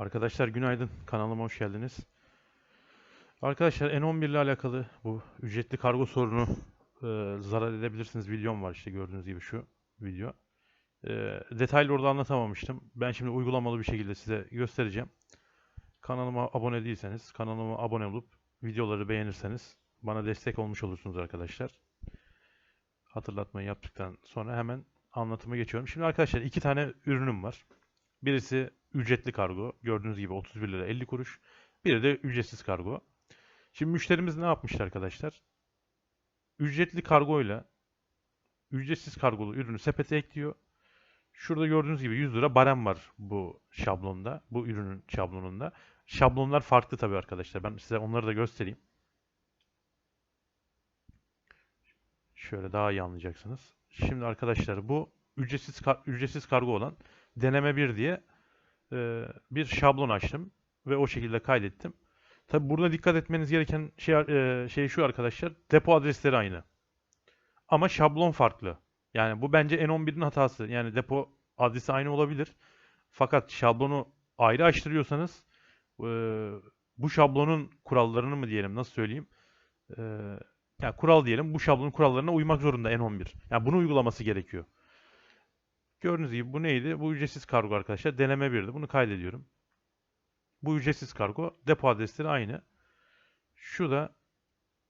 Arkadaşlar günaydın. Kanalıma hoş geldiniz. Arkadaşlar N11 ile alakalı bu ücretli kargo sorunu e, zarar edebilirsiniz videom var işte gördüğünüz gibi şu video. E, detaylı orada anlatamamıştım. Ben şimdi uygulamalı bir şekilde size göstereceğim. Kanalıma abone değilseniz kanalıma abone olup videoları beğenirseniz bana destek olmuş olursunuz arkadaşlar. Hatırlatmayı yaptıktan sonra hemen anlatıma geçiyorum. Şimdi arkadaşlar iki tane ürünüm var. Birisi ücretli kargo. Gördüğünüz gibi 31 lira 50 kuruş. Biri de ücretsiz kargo. Şimdi müşterimiz ne yapmıştı arkadaşlar? Ücretli kargoyla ücretsiz kargolu ürünü sepete ekliyor. Şurada gördüğünüz gibi 100 lira barem var bu şablonda. Bu ürünün şablonunda. Şablonlar farklı tabii arkadaşlar. Ben size onları da göstereyim. Şöyle daha iyi anlayacaksınız. Şimdi arkadaşlar bu ücretsiz kar- ücretsiz kargo olan deneme 1 diye e, bir şablon açtım ve o şekilde kaydettim. Tabi burada dikkat etmeniz gereken şey, e, şey şu arkadaşlar. Depo adresleri aynı. Ama şablon farklı. Yani bu bence N11'in hatası. Yani depo adresi aynı olabilir. Fakat şablonu ayrı açtırıyorsanız e, bu şablonun kurallarını mı diyelim nasıl söyleyeyim? E, yani kural diyelim bu şablonun kurallarına uymak zorunda N11. Yani bunu uygulaması gerekiyor. Gördüğünüz gibi bu neydi? Bu ücretsiz kargo arkadaşlar. Deneme 1'di. Bunu kaydediyorum. Bu ücretsiz kargo. Depo adresleri aynı. Şu da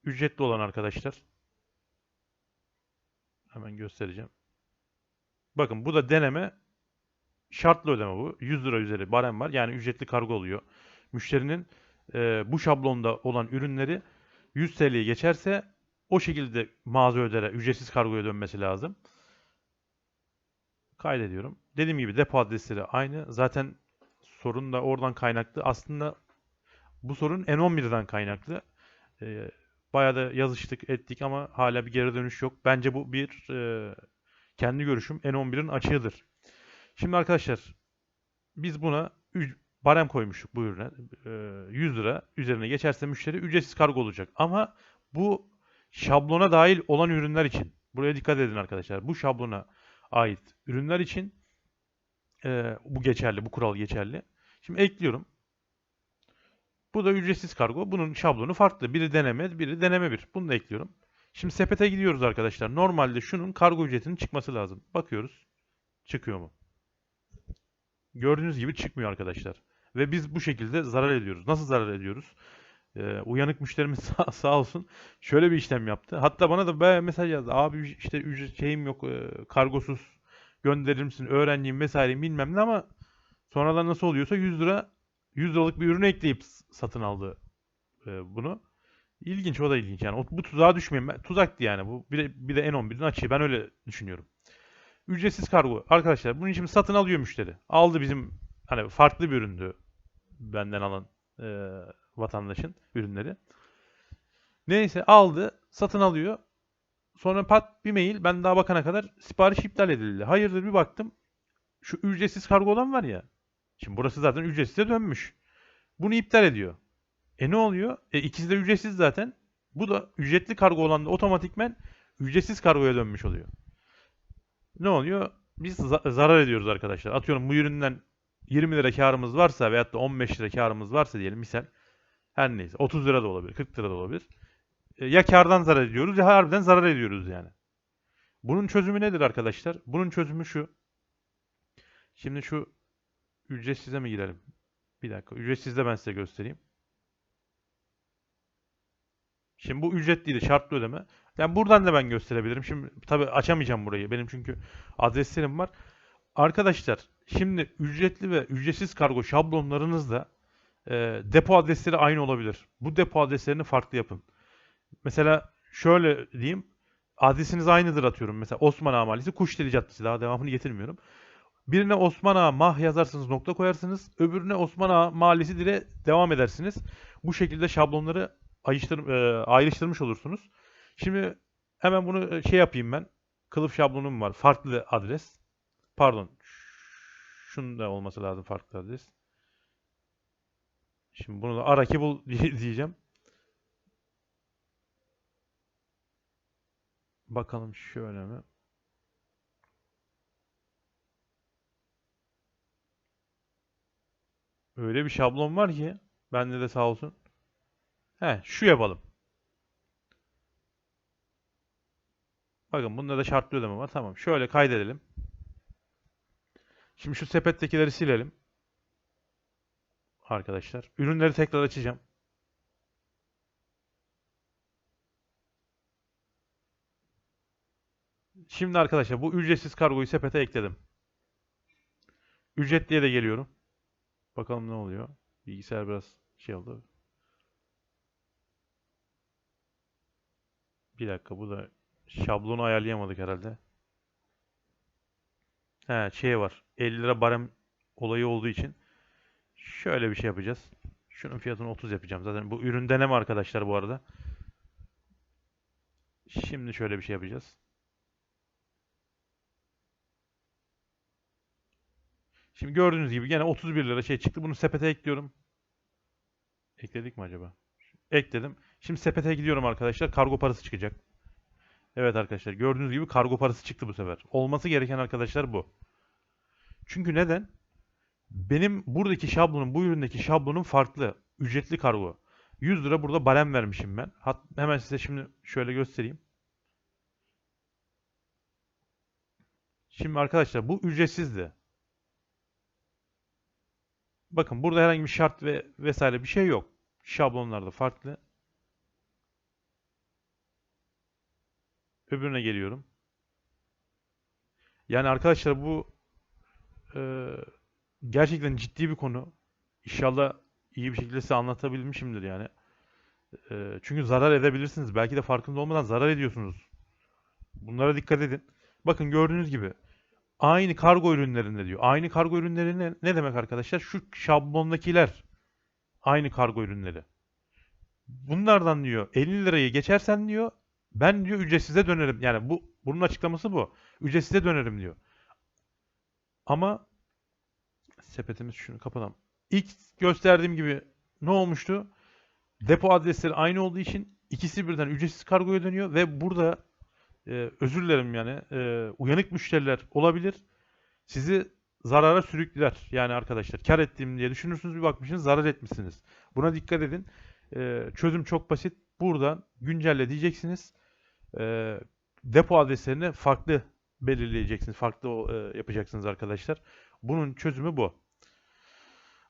ücretli olan arkadaşlar. Hemen göstereceğim. Bakın bu da deneme. Şartlı ödeme bu. 100 lira üzeri barem var. Yani ücretli kargo oluyor. Müşterinin e, bu şablonda olan ürünleri 100 TL'ye geçerse o şekilde mağaza ödere ücretsiz kargoya dönmesi lazım. Kaydediyorum. Dediğim gibi depo adresleri aynı. Zaten sorun da oradan kaynaklı. Aslında bu sorun N11'den kaynaklı. Ee, bayağı da yazıştık ettik ama hala bir geri dönüş yok. Bence bu bir e, kendi görüşüm N11'in açığıdır. Şimdi arkadaşlar biz buna barem koymuştuk bu ürüne. Ee, 100 lira üzerine geçerse müşteri ücretsiz kargo olacak. Ama bu şablona dahil olan ürünler için. Buraya dikkat edin arkadaşlar. Bu şablona ait ürünler için e, bu geçerli, bu kural geçerli. Şimdi ekliyorum. Bu da ücretsiz kargo. Bunun şablonu farklı. Biri deneme, biri deneme bir. Bunu da ekliyorum. Şimdi sepete gidiyoruz arkadaşlar. Normalde şunun kargo ücretinin çıkması lazım. Bakıyoruz. Çıkıyor mu? Gördüğünüz gibi çıkmıyor arkadaşlar. Ve biz bu şekilde zarar ediyoruz. Nasıl zarar ediyoruz? Ee, uyanık müşterimiz sağ, sağ olsun şöyle bir işlem yaptı. Hatta bana da bayağı mesaj yazdı. Abi işte ücret şeyim yok, e, kargosuz gönderir misin, öğrenciyim vesaire bilmem ne ama sonradan nasıl oluyorsa 100 lira 100 liralık bir ürünü ekleyip satın aldı e, bunu. İlginç o da ilginç yani. Bu tuzağa düşmeyin. Ben, tuzaktı yani bu. Bir de, bir de N11'in açığı. Ben öyle düşünüyorum. Ücretsiz kargo. Arkadaşlar bunun için satın alıyor müşteri. Aldı bizim hani farklı bir üründü benden alan e, vatandaşın ürünleri. Neyse aldı, satın alıyor. Sonra pat bir mail ben daha bakana kadar sipariş iptal edildi. Hayırdır bir baktım. Şu ücretsiz kargo olan var ya. Şimdi burası zaten ücretsize dönmüş. Bunu iptal ediyor. E ne oluyor? E ikisi de ücretsiz zaten. Bu da ücretli kargo olan da otomatikmen ücretsiz kargoya dönmüş oluyor. Ne oluyor? Biz za- zarar ediyoruz arkadaşlar. Atıyorum bu üründen 20 lira karımız varsa veyahut da 15 lira karımız varsa diyelim misal. Her neyse 30 lira da olabilir, 40 lira da olabilir. E, ya kardan zarar ediyoruz ya harbiden zarar ediyoruz yani. Bunun çözümü nedir arkadaşlar? Bunun çözümü şu. Şimdi şu ücretsize mi girelim? Bir dakika. Ücretsizde ben size göstereyim. Şimdi bu ücretliydi. Şartlı ödeme. Yani buradan da ben gösterebilirim. Şimdi tabii açamayacağım burayı. Benim çünkü adreslerim var. Arkadaşlar şimdi ücretli ve ücretsiz kargo şablonlarınızda e, depo adresleri aynı olabilir. Bu depo adreslerini farklı yapın. Mesela şöyle diyeyim. Adresiniz aynıdır atıyorum. Mesela Osman Ağa Mahallesi Kuşdeli Caddesi. Daha devamını getirmiyorum. Birine Osman Ağa Mah yazarsınız nokta koyarsınız. Öbürüne Osman Ağa Mahallesi dire devam edersiniz. Bu şekilde şablonları ayrıştır, e, ayrıştırmış olursunuz. Şimdi hemen bunu e, şey yapayım ben. Kılıf şablonum var. Farklı adres. Pardon. Şunun da olması lazım farklı adres. Şimdi bunu da ara ki bul diye- diyeceğim. Bakalım şöyle mi? Öyle bir şablon var ki bende de sağ olsun. He, şu yapalım. Bakın bunda da şartlı ödeme var. Tamam. Şöyle kaydedelim. Şimdi şu sepettekileri silelim. Arkadaşlar. Ürünleri tekrar açacağım. Şimdi arkadaşlar bu ücretsiz kargoyu sepete ekledim. Ücretliye de geliyorum. Bakalım ne oluyor. Bilgisayar biraz şey oldu. Bir dakika bu da şablonu ayarlayamadık herhalde. He şey var. 50 lira barem olayı olduğu için şöyle bir şey yapacağız. Şunun fiyatını 30 yapacağım. Zaten bu ürün deneme arkadaşlar bu arada. Şimdi şöyle bir şey yapacağız. Şimdi gördüğünüz gibi gene 31 lira şey çıktı. Bunu sepete ekliyorum. Ekledik mi acaba? Ekledim. Şimdi sepete gidiyorum arkadaşlar. Kargo parası çıkacak. Evet arkadaşlar gördüğünüz gibi kargo parası çıktı bu sefer. Olması gereken arkadaşlar bu. Çünkü neden? Benim buradaki şablonum, bu üründeki şablonum farklı. Ücretli kargo. 100 lira burada barem vermişim ben. Hat hemen size şimdi şöyle göstereyim. Şimdi arkadaşlar bu ücretsizdi. Bakın burada herhangi bir şart ve vesaire bir şey yok. Şablonlarda farklı. Öbürüne geliyorum. Yani arkadaşlar bu e, gerçekten ciddi bir konu. İnşallah iyi bir şekilde size anlatabilmişimdir yani. E, çünkü zarar edebilirsiniz. Belki de farkında olmadan zarar ediyorsunuz. Bunlara dikkat edin. Bakın gördüğünüz gibi aynı kargo ürünlerinde diyor. Aynı kargo ürünleri ne, ne demek arkadaşlar? Şu şablondakiler aynı kargo ürünleri. Bunlardan diyor 50 lirayı geçersen diyor ben diyor ücretsize dönerim. Yani bu bunun açıklaması bu. Ücretsize dönerim diyor. Ama sepetimiz şunu kapatalım. İlk gösterdiğim gibi ne olmuştu? Depo adresleri aynı olduğu için ikisi birden ücretsiz kargoya dönüyor ve burada e, özür dilerim yani e, uyanık müşteriler olabilir. Sizi zarara sürükler. Yani arkadaşlar kar ettiğim diye düşünürsünüz bir bakmışsınız zarar etmişsiniz. Buna dikkat edin. E, çözüm çok basit. Buradan güncelle diyeceksiniz. E, depo adreslerini farklı belirleyeceksiniz. Farklı e, yapacaksınız arkadaşlar. Bunun çözümü bu.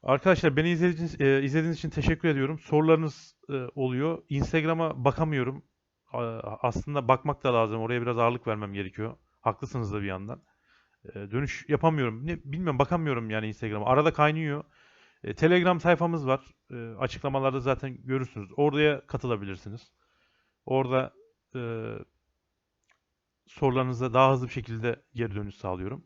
Arkadaşlar beni izlediğiniz, e, izlediğiniz için teşekkür ediyorum. Sorularınız e, oluyor. Instagram'a bakamıyorum. A- aslında bakmak da lazım. Oraya biraz ağırlık vermem gerekiyor. Haklısınız da bir yandan. E, dönüş yapamıyorum. Ne, bilmiyorum bakamıyorum yani Instagram'a. Arada kaynıyor. E, Telegram sayfamız var. E, açıklamalarda zaten görürsünüz. Oraya katılabilirsiniz. Orada e, sorularınıza daha hızlı bir şekilde geri dönüş sağlıyorum.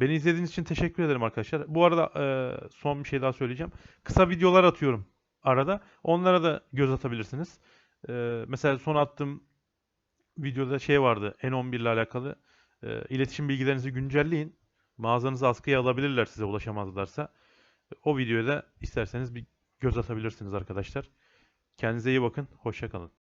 Beni izlediğiniz için teşekkür ederim arkadaşlar. Bu arada e, son bir şey daha söyleyeceğim. Kısa videolar atıyorum arada. Onlara da göz atabilirsiniz. E, mesela son attığım videoda şey vardı. N11 ile alakalı. E, iletişim bilgilerinizi güncelleyin. Mağazanızı askıya alabilirler size ulaşamazlarsa. O videoya da isterseniz bir göz atabilirsiniz arkadaşlar. Kendinize iyi bakın. Hoşça kalın.